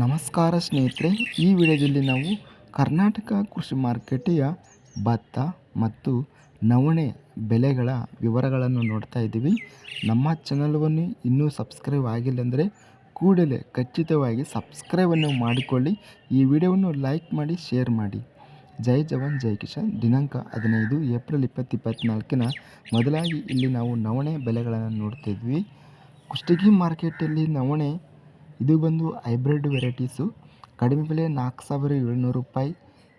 ನಮಸ್ಕಾರ ಸ್ನೇಹಿತರೆ, ಈ ವಿಡಿಯೋದಲ್ಲಿ ನಾವು ಕರ್ನಾಟಕ ಕೃಷಿ ಮಾರುಕಟ್ಟೆಯ ಭತ್ತ ಮತ್ತು ನವಣೆ ಬೆಲೆಗಳ ವಿವರಗಳನ್ನು ನೋಡ್ತಾ ಇದ್ದೀವಿ. ನಮ್ಮ ಚಾನಲ್ವನ್ನು ಇನ್ನೂ ಸಬ್ಸ್ಕ್ರೈಬ್ ಆಗಿಲ್ಲ ಅಂದರೆ ಕೂಡಲೇ ಖಚಿತವಾಗಿ ಸಬ್ಸ್ಕ್ರೈಬನ್ನು ಮಾಡಿಕೊಳ್ಳಿ. ಈ ವಿಡಿಯೋವನ್ನು ಲೈಕ್ ಮಾಡಿ, ಶೇರ್ ಮಾಡಿ. ಜೈ ಜವಾನ್, ಜೈ ಕಿಶನ್ ದಿನಾಂಕ ಹದಿನೈದು ಏಪ್ರಿಲ್ ಇಪ್ಪತ್ತು ಇಪ್ಪತ್ತ್ನಾಲ್ಕಿನ ಮೊದಲಾಗಿ ಇಲ್ಲಿ ನಾವು ನವಣೆ ಬೆಲೆಗಳನ್ನು ನೋಡ್ತಿದ್ವಿ ಕುಷ್ಟಗಿ ಮಾರ್ಕೆಟಲ್ಲಿ ನವಣೆ ಇದು ಬಂದು ಹೈಬ್ರಿಡ್ ವೆರೈಟೀಸು. ಕಡಿಮೆ ಬೆಲೆ ನಾಲ್ಕು ಸಾವಿರ ಏಳ್ನೂರು ರೂಪಾಯಿ,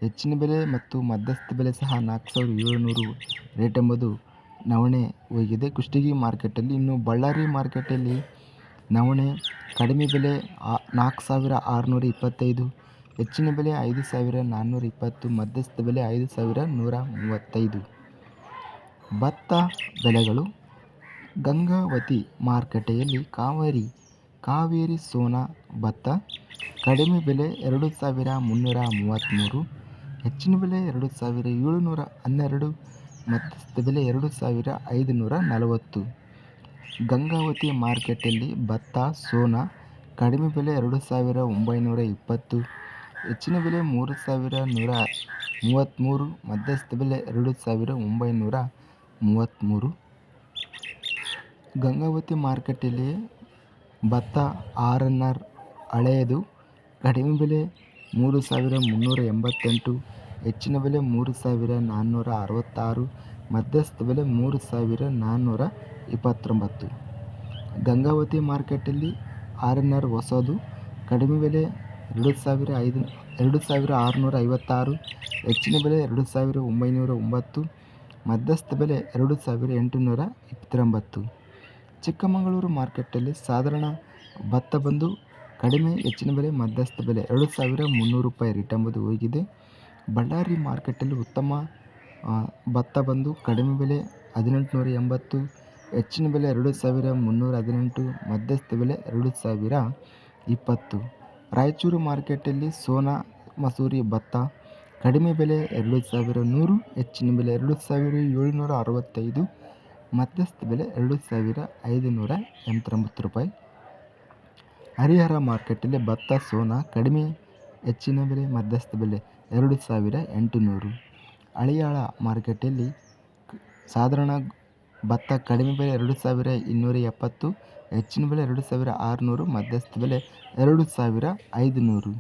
ಹೆಚ್ಚಿನ ಬೆಲೆ ಮತ್ತು ಮಧ್ಯಸ್ಥ ಬೆಲೆ ಸಹ ನಾಲ್ಕು ಸಾವಿರ ಏಳ್ನೂರು ರೇಟ್ ಎಂಬುದು ನವಣೆ ಹೋಗಿದೆ. ಕುಷ್ಟಗಿ ಮಾರ್ಕೆಟಲ್ಲಿ ಇನ್ನು ಬಳ್ಳಾರಿ ಮಾರ್ಕೆಟಲ್ಲಿ ನವಣೆ ಕಡಿಮೆ ಬೆಲೆ ನಾಲ್ಕು ಸಾವಿರ ಆರುನೂರ ಇಪ್ಪತ್ತೈದು, ಹೆಚ್ಚಿನ ಬೆಲೆ ಐದು ಸಾವಿರ ನಾನ್ನೂರ ಇಪ್ಪತ್ತು, ಮಧ್ಯಸ್ಥ ಬೆಲೆ ಐದು ಸಾವಿರ ನೂರ ಮೂವತ್ತೈದು. ಭತ್ತ ಬೆಲೆಗಳು ಗಂಗಾವತಿ ಮಾರುಕಟ್ಟೆಯಲ್ಲಿ ಕಾವೇರಿ ಕಾವೇರಿ ಸೋನಾ ಭತ್ತ, ಕಡಿಮೆ ಬೆಲೆ ಎರಡು ಸಾವಿರ ಮುನ್ನೂರ ಮೂವತ್ತ್ಮೂರು ಹೆಚ್ಚಿನ ಬೆಲೆ ಎರಡು ಸಾವಿರ ಏಳುನೂರ ಹನ್ನೆರಡು ಮಧ್ಯಸ್ಥ ಬೆಲೆ ಎರಡು ಸಾವಿರ ಐದುನೂರ ನಲವತ್ತು. ಗಂಗಾವತಿ ಮಾರ್ಕೆಟಲ್ಲಿ ಭತ್ತ, ಸೋನಾ, ಕಡಿಮೆ ಬೆಲೆ ಎರಡು ಸಾವಿರ ಒಂಬೈನೂರ ಇಪ್ಪತ್ತು, ಹೆಚ್ಚಿನ ಬೆಲೆ ಮೂರು ಸಾವಿರ ನೂರ ಮೂವತ್ತ್ಮೂರು ಮಧ್ಯಸ್ಥ ಬೆಲೆ ಎರಡು ಸಾವಿರ ಒಂಬೈನೂರ ಮೂವತ್ತ್ಮೂರು ಗಂಗಾವತಿ ಮಾರ್ಕೆಟಲ್ಲಿ ಭತ್ತ ಆರ್ ಎನ್ ಆರ್ ಹಳೆಯದು. ಕಡಿಮೆ ಬೆಲೆ ಮೂರು ಸಾವಿರ ಮುನ್ನೂರ ಎಂಬತ್ತೆಂಟು, ಹೆಚ್ಚಿನ ಬೆಲೆ ಮೂರು ಸಾವಿರ ನಾನ್ನೂರ ಅರವತ್ತಾರು, ಮಧ್ಯಸ್ಥ ಬೆಲೆ ಮೂರು ಸಾವಿರ ನಾನ್ನೂರ ಇಪ್ಪತ್ತೊಂಬತ್ತು. ಗಂಗಾವತಿ ಮಾರ್ಕೆಟಲ್ಲಿ ಆರ್ ಎನ್ ಆರ್ ಹೊಸದು. ಕಡಿಮೆ ಬೆಲೆ ಎರಡು ಸಾವಿರ ಐದು, ಎರಡು ಸಾವಿರ ಆರುನೂರ ಐವತ್ತಾರು ಹೆಚ್ಚಿನ ಬೆಲೆ ಎರಡು ಸಾವಿರ ಒಂಬೈನೂರ ಒಂಬತ್ತು ಮಧ್ಯಸ್ಥ ಬೆಲೆ ಎರಡು ಸಾವಿರ ಎಂಟುನೂರ ಇಪ್ಪತ್ತೊಂಬತ್ತು ಚಿಕ್ಕಮಗಳೂರು ಮಾರ್ಕೆಟಲ್ಲಿ ಸಾಧಾರಣ ಭತ್ತ ಬಂದು ಕಡಿಮೆ ಹೆಚ್ಚಿನ ಬೆಲೆ, ಮಧ್ಯಸ್ಥ ಬೆಲೆ ಎರಡು ಸಾವಿರ ಮುನ್ನೂರು ರೂಪಾಯಿ ರೇಟ್ ಎಂಬುದು ಹೋಗಿದೆ. ಬಳ್ಳಾರಿ ಮಾರ್ಕೆಟಲ್ಲಿ ಉತ್ತಮ ಭತ್ತ ಬಂದು ಕಡಿಮೆ ಬೆಲೆ ಹದಿನೆಂಟುನೂರ ಎಂಬತ್ತು, ಹೆಚ್ಚಿನ ಬೆಲೆ ಎರಡು ಸಾವಿರ ಮುನ್ನೂರ ಹದಿನೆಂಟು, ಮಧ್ಯಸ್ಥ ಬೆಲೆ ಎರಡು ಸಾವಿರ ಇಪ್ಪತ್ತು. ರಾಯಚೂರು ಮಾರ್ಕೆಟಲ್ಲಿ ಸೋನಾ, ಮಸೂರಿ ಭತ್ತ ಕಡಿಮೆ ಬೆಲೆ ಎರಡು ಸಾವಿರ ನೂರು, ಹೆಚ್ಚಿನ ಬೆಲೆ ಎರಡು ಸಾವಿರ ಏಳುನೂರ ಅರವತ್ತೈದು ಮಧ್ಯಸ್ಥ ಬೆಲೆ ಎರಡು ಸಾವಿರ ಐದುನೂರ ಎಂಬತ್ತೊಂಬತ್ತು ರೂಪಾಯಿ. ಹರಿಹರ ಮಾರ್ಕೆಟಲ್ಲಿ ಭತ್ತ, ಸೋನಾ ಕಡಿಮೆ, ಹೆಚ್ಚಿನ ಬೆಲೆ, ಮಧ್ಯಸ್ಥ ಬೆಲೆ ಎರಡು ಸಾವಿರ ಎಂಟುನೂರು. ಹಳಿಯಾಳ ಮಾರ್ಕೆಟಲ್ಲಿ ಸಾಧಾರಣ ಭತ್ತ ಕಡಿಮೆ ಬೆಲೆ ಎರಡು ಸಾವಿರ ಇನ್ನೂರ ಎಪ್ಪತ್ತು, ಹೆಚ್ಚಿನ ಬೆಲೆ ಎರಡು ಸಾವಿರ ಆರುನೂರು, ಮಧ್ಯಸ್ಥ ಬೆಲೆ ಎರಡು ಸಾವಿರ ಐದುನೂರು.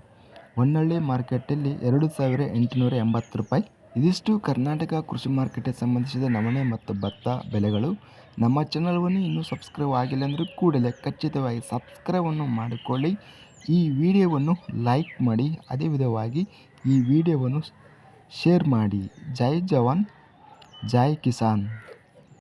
ಹೊನ್ನಳ್ಳಿ ಮಾರ್ಕೆಟಲ್ಲಿ ಎರಡು ಸಾವಿರ ಎಂಟುನೂರ ಎಂಬತ್ತು ರೂಪಾಯಿ. ಇದಿಷ್ಟು ಕರ್ನಾಟಕ ಕೃಷಿ ಮಾರ್ಕೆಟ್ಗೆ ಸಂಬಂಧಿಸಿದ ನಮನೆ ಮತ್ತು ಭತ್ತ ಬೆಲೆಗಳು ನಮ್ಮ ಚಾನಲ್ವನ್ನು ಇನ್ನೂ ಸಬ್ಸ್ಕ್ರೈಬ್ ಆಗಿಲ್ಲ ಅಂದರೆ ಕೂಡಲೇ ಖಚಿತವಾಗಿ ಸಬ್ಸ್ಕ್ರೈಬನ್ನು ಮಾಡಿಕೊಳ್ಳಿ. ಈ ವಿಡಿಯೋವನ್ನು ಲೈಕ್ ಮಾಡಿ, ಅದೇ ವಿಧವಾಗಿ ಈ ವಿಡಿಯೋವನ್ನು ಶೇರ್ ಮಾಡಿ. ಜೈ ಜವಾನ್, ಜೈ ಕಿಸಾನ್.